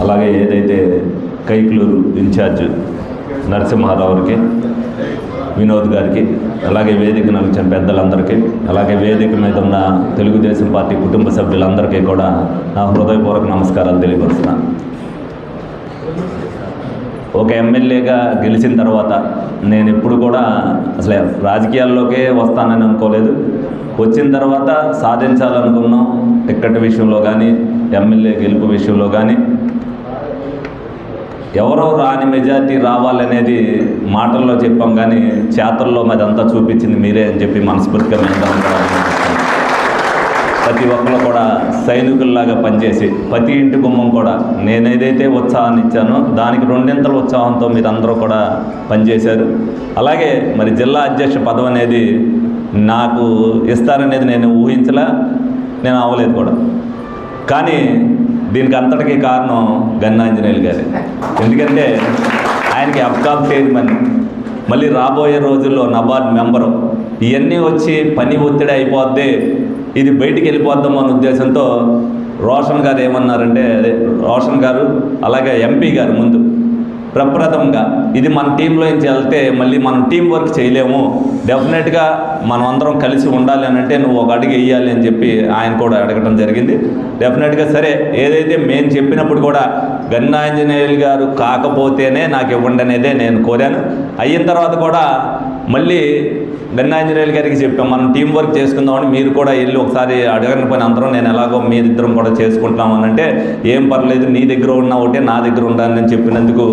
అలాగే ఏదైతే కైకులూరు ఇన్ఛార్జ్ నరసింహారావుకి వినోద్ గారికి అలాగే వేదిక నలిచిన పెద్దలందరికీ అలాగే వేదిక మీద ఉన్న తెలుగుదేశం పార్టీ కుటుంబ సభ్యులందరికీ కూడా నా హృదయపూర్వక నమస్కారాలు తెలియపరుస్తున్నాను ఒక ఎమ్మెల్యేగా గెలిచిన తర్వాత నేను ఎప్పుడు కూడా అసలు రాజకీయాల్లోకే వస్తానని అనుకోలేదు. వచ్చిన తర్వాత సాధించాలనుకున్నాం. టిక్కెట్ విషయంలో కానీ ఎమ్మెల్యే గెలుపు విషయంలో కానీ ఎవరో రాని మెజార్టీ రావాలనేది మాటల్లో చెప్పాం కానీ చేతల్లో మాది అంతా చూపించింది మీరే అని చెప్పి మనస్ఫూర్తిగా మేము ప్రతి ఒక్కరు కూడా సైనికుల్లాగా పనిచేసి ప్రతి ఇంటి గుమ్మం కూడా నేనేదైతే ఉత్సాహాన్ని ఇచ్చానో దానికి రెండింతల ఉత్సాహంతో మీరు అందరూ కూడా పనిచేశారు. అలాగే మరి జిల్లా అధ్యక్ష పదవి అనేది నాకు ఇస్తారనేది నేను ఊహించలా నేను అవ్వలేదు కూడా. కానీ దీనికి అంతటికీ కారణం గన్నాంజనేయులు గారే. ఎందుకంటే ఆయనకి అబ్కాబ్ చైర్మన్ మళ్ళీ రాబోయే రోజుల్లో నబార్డ్ మెంబరు ఇవన్నీ వచ్చి పని ఒత్తిడి అయిపోద్ది ఇది బయటికి వెళ్ళిపోద్దాం అన్న ఉద్దేశంతో రోషన్ గారు ఏమన్నారంటే అదే రోషన్ గారు అలాగే ఎంపీ గారు ముందు ప్రప్రథమంగా. ఇది మన టీంలో నుంచి వెళ్తే మళ్ళీ మనం టీం వర్క్ చేయలేము. డెఫినెట్గా మనం అందరం కలిసి ఉండాలి అని అంటే నువ్వు ఒక అడుగు వేయాలి అని చెప్పి ఆయన కూడా అడగడం జరిగింది. డెఫినెట్గా సరే ఏదైతే మేము చెప్పినప్పుడు కూడా గన్నాంజనేయులు గారు కాకపోతేనే నాకు ఇవ్వండి అనేదే నేను కోరాను. అయిన తర్వాత కూడా మళ్ళీ గన్నాంజనేయులు గారికి చెప్పాం మనం టీం వర్క్ చేసుకుందామని మీరు కూడా వెళ్ళి ఒకసారి అడగని పని అందరం నేను ఎలాగో మీ ఇద్దరం కూడా చేసుకుంటాం అని అంటే ఏం పర్లేదు నీ దగ్గర ఉన్న ఒకటే నా దగ్గర ఉండాలని చెప్పినందుకు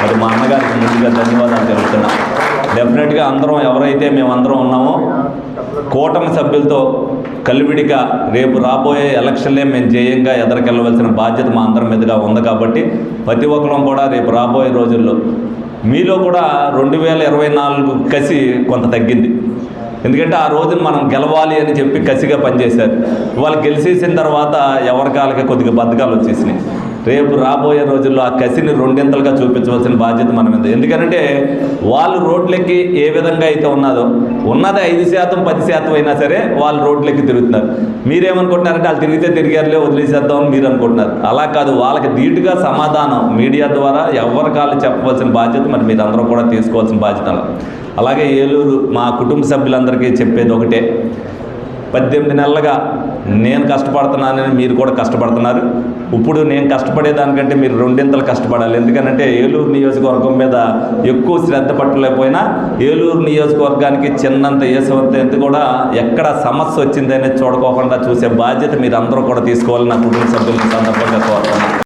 మరి మా అన్నగారికి ముందుగా ధన్యవాదాలు తెలుపుతున్నా. డెఫినెట్గా అందరం ఎవరైతే మేమందరం ఉన్నామో కూటమి సభ్యులతో కలివిడిగా రేపు రాబోయే ఎలక్షన్లే మేము జయంగా ఎదరికెళ్ళవలసిన బాధ్యత మా అందరి మీదుగా ఉంది కాబట్టి ప్రతి ఒక్కరం కూడా రేపు రాబోయే రోజుల్లో మీలో కూడా రెండు వేల ఇరవై నాలుగు కసి కొంత తగ్గింది. ఎందుకంటే ఆ రోజున మనం గెలవాలి అని చెప్పి కసిగా పనిచేశారు. వాళ్ళు గెలిచేసిన తర్వాత ఎవరి కాళ్ళకి కొద్దిగా బద్ధకాలు వచ్చేసినాయి. రేపు రాబోయే రోజుల్లో ఆ కసిని రెండింతలుగా చూపించవలసిన బాధ్యత మన మీద. ఎందుకంటే వాళ్ళు రోడ్లెక్కి ఏ విధంగా అయితే ఉన్నదో ఉన్నది ఐదు శాతం పది శాతం అయినా సరే వాళ్ళు రోడ్లెక్కి తిరుగుతున్నారు. మీరేమనుకుంటున్నారంటే వాళ్ళు తిరిగితే తిరిగారులే వదిలేసేద్దామని మీరు అనుకుంటున్నారు అలా కాదు వాళ్ళకి ధీటుగా సమాధానం మీడియా ద్వారా ఎవరి కాళ్ళు చెప్పవలసిన బాధ్యత మరి మీరు అందరూ కూడా తీసుకోవాల్సిన బాధ్యత అలాగే ఏలూరు మా కుటుంబ సభ్యులందరికీ చెప్పేది ఒకటే. పద్దెనిమిది నెలలుగా నేను కష్టపడుతున్నానని మీరు కూడా కష్టపడుతున్నారు. ఇప్పుడు నేను కష్టపడేదానికంటే మీరు రెండింతలు కష్టపడాలి. ఎందుకంటే ఏలూరు నియోజకవర్గం మీద ఎక్కువ శ్రద్ధ పట్టలేకపోయినా ఏలూరు నియోజకవర్గానికి చిన్నంత ఏసవంత కూడా ఎక్కడ సమస్య వచ్చిందనేది చూడకోకుండా చూసే బాధ్యత మీరు అందరూ కూడా తీసుకోవాలని నా కుటుంబ సభ్యుల సందర్భంగా కోరుతున్నాను.